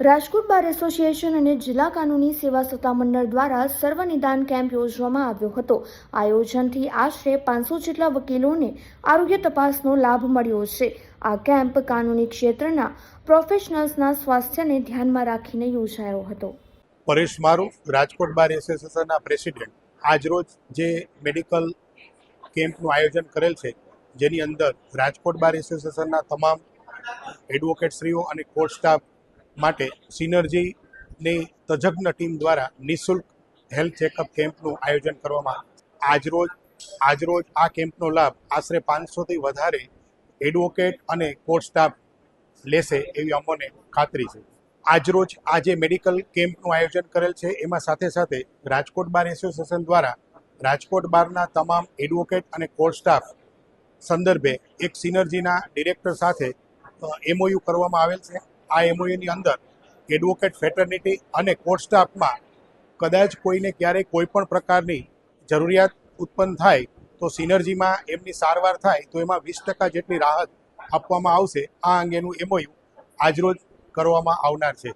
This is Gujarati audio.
રાજકોટ બાર એસોસિએશન અને જિલ્લા કાનૂની સેવા સત્તામંડળ દ્વારા સર્વનિદાન કેમ્પ યોજવામાં આવ્યો હતો. આયોજનથી આશરે પાંચસો જેટલા વકીલોને આરોગ્ય તપાસનો લાભ મળ્યો છે. આ કેમ્પ કાનૂની ક્ષેત્રના પ્રોફેશનલ્સના સ્વાસ્થ્યને ધ્યાનમાં રાખીને યોજાયો હતો. પરેશ મારુ, રાજકોટ બાર એસોસિએશનના પ્રેસિડેન્ટ. આજરોજ જે મેડિકલ કેમ્પનું આયોજન કરેલ છે, જેની અંદર રાજકોટ બાર એસોસિએશનના તમામ એડવોકેટશ્રીઓ અને કોર્ટ સ્ટાફ માટે સિનર્જીની તજજ્ઞ ટીમ દ્વારા નિઃશુલ્ક હેલ્થ ચેકઅપ કેમ્પનું આયોજન કરવામાં. આજરોજ આજરોજ આ કેમ્પનો લાભ આશરે પાંચસોથી વધારે એડવોકેટ અને કોર્ટ સ્ટાફ લેશે એવી અમને ખાતરી છે આજરોજ આ જે મેડિકલ કેમ્પનું આયોજન કરેલ છે, એમાં સાથે સાથે રાજકોટ બાર એસોસિએશન દ્વારા રાજકોટ બારના તમામ એડવોકેટ અને કોર્ટ સ્ટાફ સંદર્ભે એક સિનર્જીના ડિરેક્ટર સાથે એમઓયુ કરવામાં આવેલ છે આ એમઓયુની અંદર એડવોકેટ, ફેટર્નિટી અને કોર્ટ સ્ટાફમાં કદાચ કોઈને ક્યારેય કોઈ પણ પ્રકારની જરૂરિયાત ઉત્પન્ન થાય તો સિનર્જીમાં એમની સારવાર થાય તો એમાં વીસ ટકા જેટલી રાહત આપવામાં આવશે. આ અંગેનું એમઓયુ આજરોજ કરવામાં આવનાર છે.